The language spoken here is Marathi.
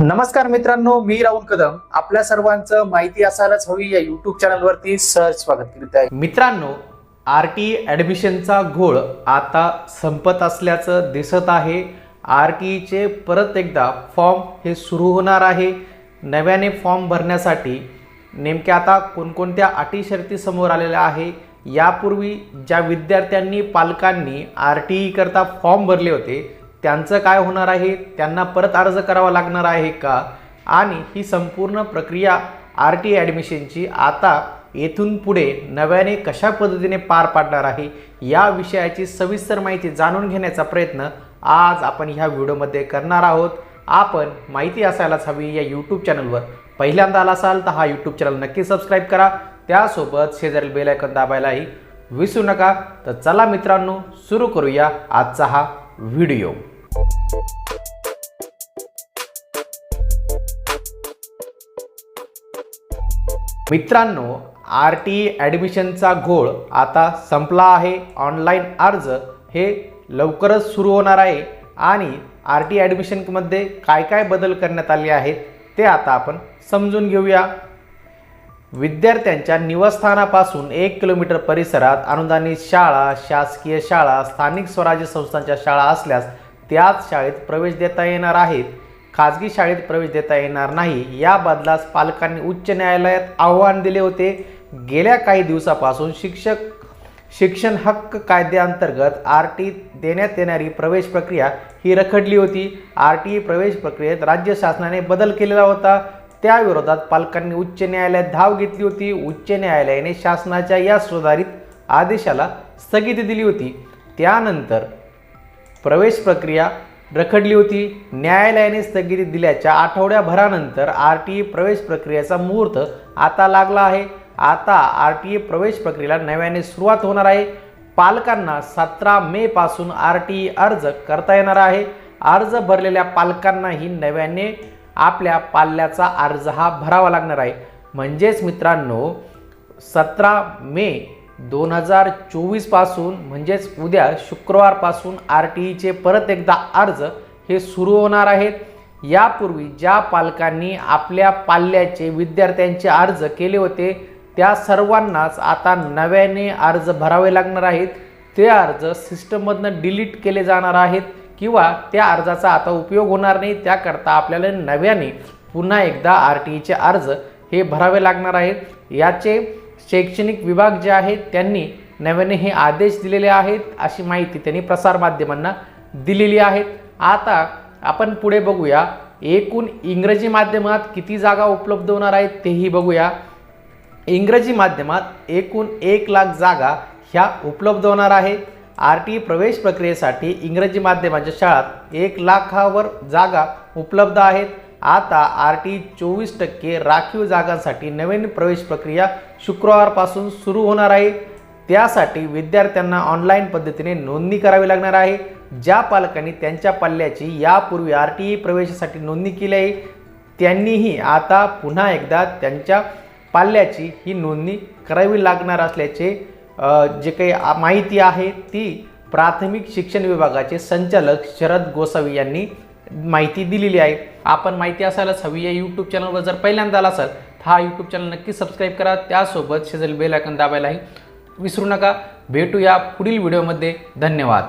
नमस्कार मित्रांनो मी राहुल कदम. आपल्या सर्वांचं माहिती असायलाच हवी या युट्यूब चॅनलवरती सहज स्वागत करीत आहे. मित्रांनो आर टी ॲडमिशनचा घोळ आता संपत असल्याचं दिसत आहे. आर टीचे परत एकदा फॉर्म हे सुरू होणार आहे. नव्याने फॉर्म भरण्यासाठी नेमक्या आता कोणकोणत्या अटी शर्ती समोर आलेल्या आहे यापूर्वी ज्या विद्यार्थ्यांनी पालकांनी आर टी ईकरता करता फॉर्म भरले होते त्यांचं काय होणार आहे? त्यांना परत अर्ज करावा लागणार आहे का? आणि ही संपूर्ण प्रक्रिया आर टी ॲडमिशनची आता येथून पुढे नव्याने कशा पद्धतीने पार पाडणार आहे? या विषयाची सविस्तर माहिती जाणून घेण्याचा प्रयत्न आज आपण ह्या व्हिडिओमध्ये करणार आहोत. आपण माहिती असायलाच हवी या यूट्यूब चॅनलवर. पहिल्यांदा आला असाल तर हा यूट्यूब चॅनल नक्की सबस्क्राईब करा. त्यासोबत शेजारील बेलायकन दाबायलाही विसरू नका. तर चला मित्रांनो सुरू करूया आजचा हा व्हिडिओ. मित्रांनो आर टी ॲडमिशनचा घोळ आता संपला आहे. ऑनलाईन अर्ज हे लवकरच सुरू होणार आहे आणि आर टी ॲडमिशनमध्ये काय काय बदल करण्यात आले आहेत ते आता आपण समजून घेऊया. विद्यार्थ्यांच्या निवासस्थानापासून एक किलोमीटर परिसरात अनुदानित शाळा शासकीय शाळा स्थानिक स्वराज्य संस्थांच्या शाळा असल्यास त्याच शाळेत प्रवेश देता येणार आहेत. खाजगी शाळेत प्रवेश देता येणार नाही. या बदलास पालकांनी उच्च न्यायालयात आव्हान दिले होते. गेल्या काही दिवसापासून शिक्षक शिक्षण हक्क कायद्याअंतर्गत आर टी देण्यात येणारी प्रवेश प्रक्रिया ही रखडली होती. आर टी प्रवेश प्रक्रियेत राज्य शासनाने बदल केलेला होता. त्याविरोधात पालकांनी उच्च न्यायालयात धाव घेतली होती. उच्च न्यायालयाने शासनाच्या या सुधारित आदेशाला स्थगिती दिली होती. त्यानंतर प्रवेश प्रक्रिया रखडली होती. न्यायालयाने स्थगिती दिल्याच्या आठवड्याभरानंतर आर टी प्रवेश प्रक्रियेचा मुहूर्त आता लागला आहे. आता आर टी प्रवेश प्रक्रियेला नव्याने सुरुवात होणार आहे. पालकांना सतरा मे पासून आर टी ई अर्ज करता येणार आहे. अर्ज भरलेल्या पालकांनाही नव्याने आपल्या पाल्याचा अर्ज हा भरावा लागणार आहे. म्हणजेच मित्रांनो सतरा मे दोन हजार चोवीसपासून म्हणजेच उद्या शुक्रवारपासून आर टी ईचे परत एकदा अर्ज हे सुरू होणार आहेत. यापूर्वी ज्या पालकांनी आपल्या पाल्याचे विद्यार्थ्यांचे अर्ज केले होते त्या सर्वांनाच आता नव्याने अर्ज भरावे लागणार आहेत. ते अर्ज सिस्टममधनं डिलीट केले जाणार आहेत. किंवा त्या अर्जाचा आता उपयोग होणार नाही त्याकरता आपल्याला नव्याने पुन्हा एकदा आर टी ईचे अर्ज हे भरावे लागणार आहेत. याचे शैक्षणिक विभाग जे आहेत त्यांनी नव्याने हे आदेश दिलेले आहेत अशी माहिती त्यांनी प्रसारमाध्यमांना दिलेली आहेत आता आपण पुढे बघूया एकूण इंग्रजी माध्यमात किती जागा उपलब्ध होणार आहेत तेही बघूया. इंग्रजी माध्यमात एकूण एक लाख जागा ह्या उपलब्ध होणार आहेत. आर टी प्रवेश प्रक्रियेसाठी इंग्रजी माध्यमाच्या शाळात एक लाखावर जागा उपलब्ध आहेत. आता आर टी चोवीस टक्के राखीव जागांसाठी नवीन प्रवेश प्रक्रिया शुक्रवारपासून सुरू होणार आहे. त्यासाठी विद्यार्थ्यांना ऑनलाईन पद्धतीने नोंदणी करावी लागणार आहे. ज्या पालकांनी त्यांच्या पाल्याची यापूर्वी आर टी ई प्रवेशासाठी नोंदणी केली आहे त्यांनीही आता पुन्हा एकदा त्यांच्या पाल्याची ही नोंदणी करावी लागणार असल्याचे जे काही माहिती आहे ती प्राथमिक शिक्षण विभागाचे संचालक शरद गोसावी यांनी माहिती दिलेली आहे. आपण माहिती असायलाच हवी या यूट्यूब चॅनलवर जर पहिल्यांदा आला असाल तर हा यूट्यूब चॅनल नक्की सबस्क्राईब करा. त्यासोबत शेजारी बेल आयकन दाबायलाही विसरू नका. भेटूया पुढील व्हिडिओमध्ये धन्यवाद.